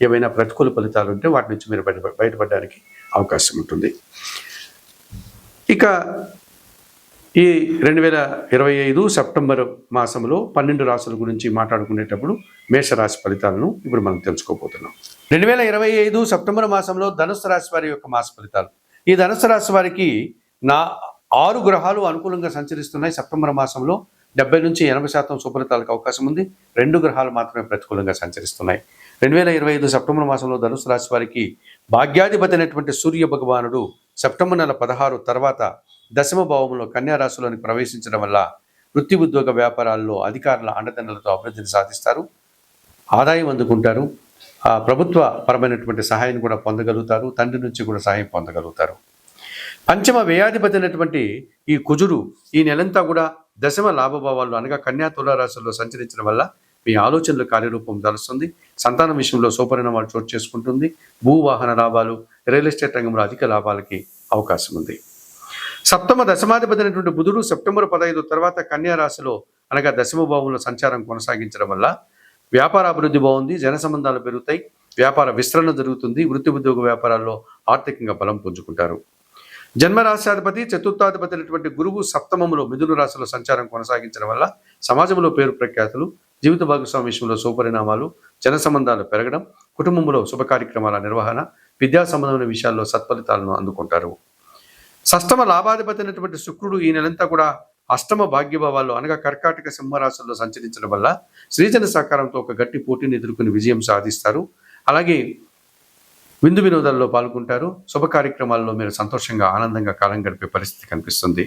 ఏమైనా ప్రతికూల ఫలితాలు ఉంటే వాటి నుంచి మీరు బయట బయటపడడానికి అవకాశం ఉంటుంది. ఇక ఈ రెండు వేల ఇరవై ఐదు సెప్టెంబర్ మాసంలో పన్నెండు రాసుల గురించి మాట్లాడుకునేటప్పుడు మేషరాశి ఫలితాలను ఇప్పుడు మనం తెలుసుకోబోతున్నాం. రెండు వేల ఇరవై ఐదు సెప్టెంబర్ మాసంలో ధనుసు రాశి వారి యొక్క మాస ఫలితాలు. ఈ ధనుసు రాశి వారికి నా ఆరు గ్రహాలు అనుకూలంగా సంచరిస్తున్నాయి. సెప్టెంబర్ మాసంలో డెబ్బై నుంచి ఎనభై శాతం శుభ్రతాలకు అవకాశం ఉంది. రెండు గ్రహాలు మాత్రమే ప్రతికూలంగా సంచరిస్తున్నాయి. రెండు వేల ఇరవై ఐదు సెప్టెంబర్ మాసంలో ధనుసు రాశి వారికి భాగ్యాధిపతి అయినటువంటి సూర్య భగవానుడు సెప్టెంబర్ నెల పదహారు తర్వాత దశమ భావంలో కన్యా రాశిలోని ప్రవేశించడం వల్ల వృత్తి ఉద్యోగ వ్యాపారాల్లో అధికారుల అండదండలతో అభివృద్ధిని సాధిస్తారు. ఆదాయం అందుకుంటారు. ఆ ప్రభుత్వ పరమైనటువంటి సహాయం కూడా పొందగలుగుతారు. తండ్రి నుంచి కూడా సహాయం పొందగలుగుతారు. పంచమ వ్యయాధిపతి అయినటువంటి ఈ కుజుడు ఈ నెలంతా కూడా దశమ లాభభావాల్లో అనగా కన్యా తులారాశుల్లో సంచరించడం వల్ల మీ ఆలోచనలు కార్యరూపం దాలుస్తుంది. సంతానం విషయంలో సోపరిణామాలు చోటు చేసుకుంటుంది. భూవాహన లాభాలు రియల్ ఎస్టేట్ రంగంలో అధిక లాభాలకి అవకాశం ఉంది. సప్తమ దశమాధిపతి అయినటువంటి బుధుడు సెప్టెంబర్ పదహైదు తర్వాత కన్యా రాశిలో అనగా దశమ భావంలో సంచారం కొనసాగించడం వల్ల వ్యాపార అభివృద్ధి బాగుంది జన సంబంధాలు పెరుగుతాయి వ్యాపార విస్తరణ జరుగుతుంది వృత్తి ఉద్యోగ వ్యాపారాల్లో ఆర్థికంగా బలం పుంజుకుంటారు. జన్మరాశాధిపతి చతుర్థాధిపతి అయినటువంటి గురువు సప్తమములో మిథున రాశిలో సంచారం కొనసాగించడం వల్ల సమాజంలో పేరు ప్రఖ్యాతులు జీవిత భాగస్వామి విషయంలో సుపరిణామాలు జన సంబంధాలు పెరగడం కుటుంబంలో శుభ కార్యక్రమాల నిర్వహణ విద్యా సంబంధమైన విషయాల్లో సత్ఫలితాలను అందుకుంటారు. షష్టమ లాభాధిపతి అయినటువంటి శుక్రుడు ఈ నెలంతా కూడా అష్టమ భాగ్యభావాల్లో అనగా కర్కాటక సింహరాశుల్లో సంచరించడం వల్ల శ్రీజన సహకారంతో ఒక గట్టి పోటీని ఎదుర్కొని విజయం సాధిస్తారు. అలాగే విందు వినోదాల్లో పాల్గొంటారు. శుభ కార్యక్రమాల్లో మీరు సంతోషంగా ఆనందంగా కాలం గడిపే పరిస్థితి కనిపిస్తుంది.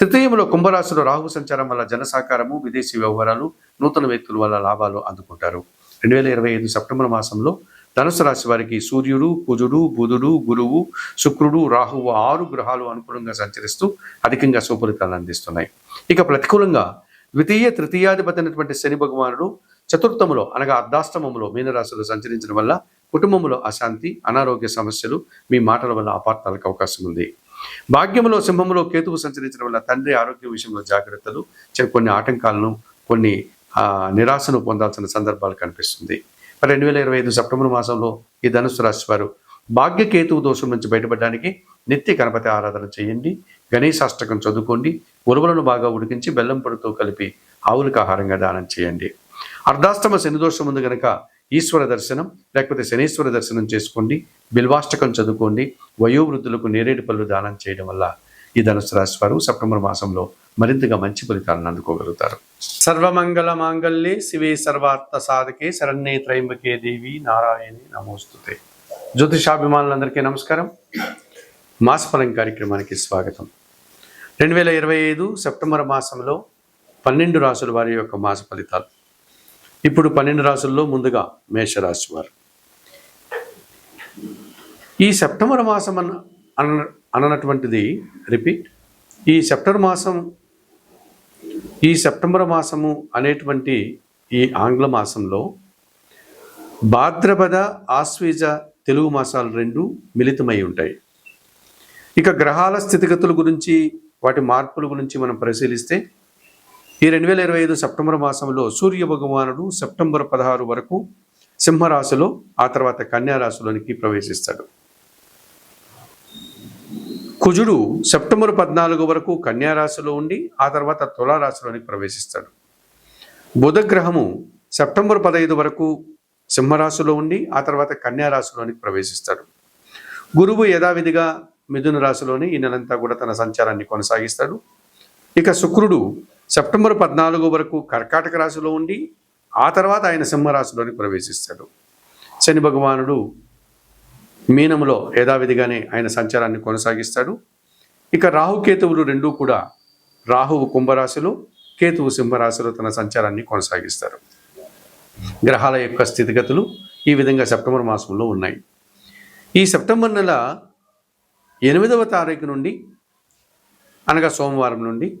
తృతీయంలో కుంభరాశిలో రాహు సంచారం వల్ల జన సహకారము విదేశీ వ్యవహారాలు నూతన వ్యక్తుల వల్ల లాభాలు అందుకుంటారు. రెండు వేల ఇరవై ఐదు సెప్టెంబర్ మాసంలో ధనుసు రాశి వారికి సూర్యుడు కుజుడు బుధుడు గురువు శుక్రుడు రాహువు ఆరు గ్రహాలు అనుకూలంగా సంచరిస్తూ అధికంగా సుఫలితాలు అందిస్తున్నాయి. ఇక ప్రతికూలంగా ద్వితీయ తృతీయాధిపతి అయినటువంటి శని భగవానుడు చతుర్థములో అనగా అర్ధాష్టమములో మీనరాశిలో సంచరించడం వల్ల కుటుంబంలో అశాంతి అనారోగ్య సమస్యలు మీ మాటల వల్ల అపార్థాలకు అవకాశం ఉంది. భాగ్యంలో సింహంలో కేతువు సంచరించడం వల్ల తండ్రి ఆరోగ్య విషయంలో జాగ్రత్తలు కొన్ని ఆటంకాలను కొన్ని నిరాశను పొందాల్సిన సందర్భాలు కనిపిస్తుంది. రెండు వేల ఇరవై ఐదు సెప్టెంబర్ మాసంలో ఈ ధనుసు రాశి వారు భాగ్యకేతువు దోషం నుంచి బయటపడడానికి నిత్య గణపతి ఆరాధన చేయండి గణేశాష్టకం చదువుకోండి ఉరువలను బాగా ఉడికించి బెల్లం పొడితో కలిపి ఆవులకు ఆహారంగా దానం చేయండి. అర్ధాష్టమ శని దోషం ఉంది గనక ఈశ్వర దర్శనం లేకపోతే శనీశ్వర దర్శనం చేసుకోండి బిల్వాష్టకం చదువుకోండి వయోవృద్ధులకు నేరేడు పళ్ళు దానం చేయడం వల్ల ఈ ధనుసు రాశి వారు సెప్టెంబర్ మాసంలో మరింతగా మంచి ఫలితాలను అందుకోగలుగుతారు. సర్వమంగళ మాంగళ్యే శివే సర్వార్థ సాధకే శరణ్యే త్రయంబకే దేవి నారాయణి నమోస్తుతే. జ్యోతిషాభిమానులందరికీ నమస్కారం. మాసఫలం కార్యక్రమానికి స్వాగతం. రెండు వేల ఇరవై ఐదు సెప్టెంబర్ మాసంలో పన్నెండు రాసుల వారి యొక్క మాస ఫలితాలు. ఇప్పుడు పన్నెండు రాసుల్లో ముందుగా మేషరాశి వారు. ఈ సెప్టెంబర్ మాసం అన్న అన అన్నటువంటిది రిపీట్. ఈ సెప్టెంబర్ మాసం ఈ సెప్టెంబర్ మాసము అనేటువంటి ఈ ఆంగ్ల మాసంలో భాద్రపద ఆశ్వీజ తెలుగు మాసాలు రెండు మిళితమై ఉంటాయి. ఇక గ్రహాల స్థితిగతుల గురించి వాటి మార్పుల గురించి మనం పరిశీలిస్తే ఈ రెండు వేల ఇరవై ఐదు సెప్టెంబర్ మాసంలో సూర్య భగవానుడు సెప్టెంబర్ పదహారు వరకు సింహరాశిలో ఆ తర్వాత కన్యారాశిలోనికి ప్రవేశిస్తాడు. కుజుడు సెప్టెంబర్ పద్నాలుగు వరకు కన్యారాశిలో ఉండి ఆ తర్వాత తులారాశిలోనికి ప్రవేశిస్తాడు. బుధగ్రహము సెప్టెంబర్ పదహైదు వరకు సింహరాశిలో ఉండి ఆ తర్వాత కన్యారాశిలోనికి ప్రవేశిస్తాడు. గురువు యథావిధిగా మిథున రాశిలోని ఈ నెలంతా కూడా తన సంచారాన్ని కొనసాగిస్తాడు. ఇక శుక్రుడు సెప్టెంబర్ పద్నాలుగు వరకు కర్కాటక రాశిలో ఉండి ఆ తర్వాత ఆయన సింహరాశిలోని ప్రవేశిస్తాడు. శని భగవానుడు మీనములో యథావిధిగానే ఆయన సంచారాన్ని కొనసాగిస్తాడు. ఇక రాహుకేతువులు రెండూ కూడా రాహువు కుంభరాశిలో కేతువు సింహరాశిలో తన సంచారాన్ని కొనసాగిస్తారు. గ్రహాల యొక్క స్థితిగతులు ఈ విధంగా సెప్టెంబర్ మాసంలో ఉన్నాయి. ఈ సెప్టెంబర్ నెల ఎనిమిదవ తారీఖు నుండి అనగా సోమవారం నుండి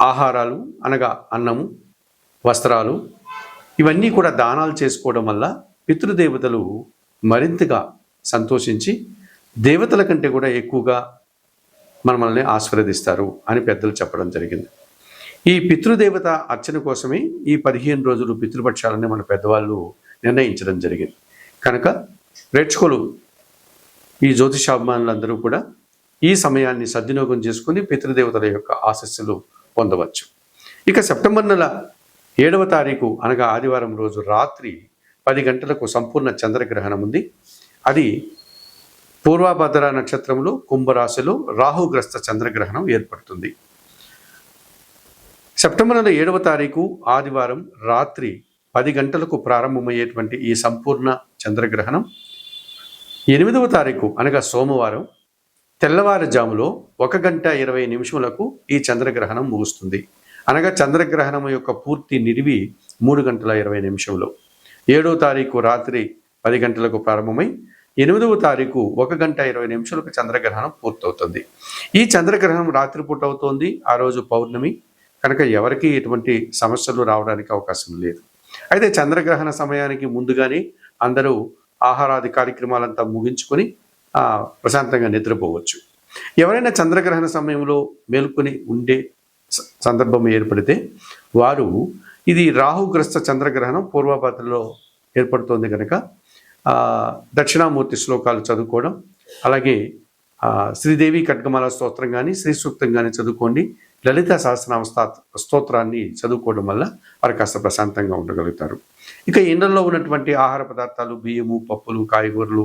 ఆహారాలు అనగా అన్నము వస్త్రాలు ఇవన్నీ కూడా దానాలు చేసుకోవడం వల్ల పితృదేవతలు మరింతగా సంతోషించి దేవతల కంటే కూడా ఎక్కువగా మనల్ని ఆశీర్వదిస్తారు అని పెద్దలు చెప్పడం జరిగింది. ఈ పితృదేవత అర్చన కోసమే ఈ పదిహేను రోజులు పితృపక్షాలని మన పెద్దవాళ్ళు నిర్ణయించడం జరిగింది. కనుక ప్రేక్షకులు ఈ జ్యోతిషాభిమానులందరూ కూడా ఈ సమయాన్ని సద్వినియోగం చేసుకుని పితృదేవతల యొక్క ఆశస్సులు పొందవచ్చు. ఇక సెప్టెంబర్ నెల ఏడవ తారీఖు అనగా ఆదివారం రోజు రాత్రి పది గంటలకు సంపూర్ణ చంద్రగ్రహణం ఉంది. అది పూర్వభద్ర నక్షత్రంలో కుంభరాశిలో రాహుగ్రస్త చంద్రగ్రహణం ఏర్పడుతుంది. సెప్టెంబర్ నెల ఏడవ తారీఖు ఆదివారం రాత్రి పది గంటలకు ప్రారంభమయ్యేటువంటి ఈ సంపూర్ణ చంద్రగ్రహణం. ఎనిమిదవ తారీఖు అనగా సోమవారం తెల్లవారుజాములో ఒక గంట ఇరవై నిమిషములకు ఈ చంద్రగ్రహణం ముగుస్తుంది. అనగా చంద్రగ్రహణం యొక్క పూర్తి నిడివి మూడు గంటల ఇరవై నిమిషంలో ఏడవ తారీఖు రాత్రి పది గంటలకు ప్రారంభమై ఎనిమిదవ తారీఖు ఒక గంట ఇరవై నిమిషాలకు చంద్రగ్రహణం పూర్తవుతుంది. ఈ చంద్రగ్రహణం రాత్రిపూట అవుతోంది. ఆ రోజు పౌర్ణమి. కనుక ఎవరికి ఎటువంటి సమస్యలు రావడానికి అవకాశం లేదు. అయితే చంద్రగ్రహణ సమయానికి ముందుగానే అందరూ ఆహారాది కార్యక్రమాలంతా ముగించుకొని ప్రశాంతంగా నిద్రపోవచ్చు. ఎవరైనా చంద్రగ్రహణ సమయంలో మేల్కొని ఉండే స- సందర్భం ఏర్పడితే వారు ఇది రాహుగ్రస్త చంద్రగ్రహణం పూర్వభద్రలో ఏర్పడుతోంది కనుక దక్షిణామూర్తి శ్లోకాలు చదువుకోవడం అలాగే శ్రీదేవి ఖడ్గమాల స్తోత్రం కానీ శ్రీ సూక్తం కానీ చదువుకోండి. లలిత సహస్రనామ స్తోత్రాన్ని చదువుకోవడం వల్ల వారు కాస్త ప్రశాంతంగా ఉండగలుగుతారు. ఇక ఇండల్లో ఉన్నటువంటి ఆహార పదార్థాలు బియ్యము పప్పులు కాయగూరలు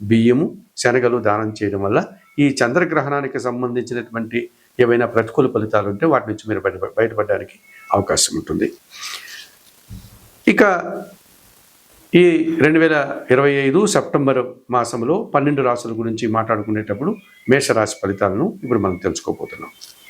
బియ్యము శనగలు దానం చేయడం వల్ల ఈ చంద్రగ్రహణానికి సంబంధించినటువంటి ఏవైనా ప్రతికూల ఫలితాలు ఉంటే వాటి నుంచి మీరు బయట బయటపడడానికి అవకాశం ఉంటుంది. ఇక ఈ రెండు వేల ఇరవై ఐదు సెప్టెంబర్ మాసంలో పన్నెండు రాసుల గురించి మాట్లాడుకునేటప్పుడు మేషరాశి ఫలితాలను ఇప్పుడు మనం తెలుసుకోబోతున్నాం.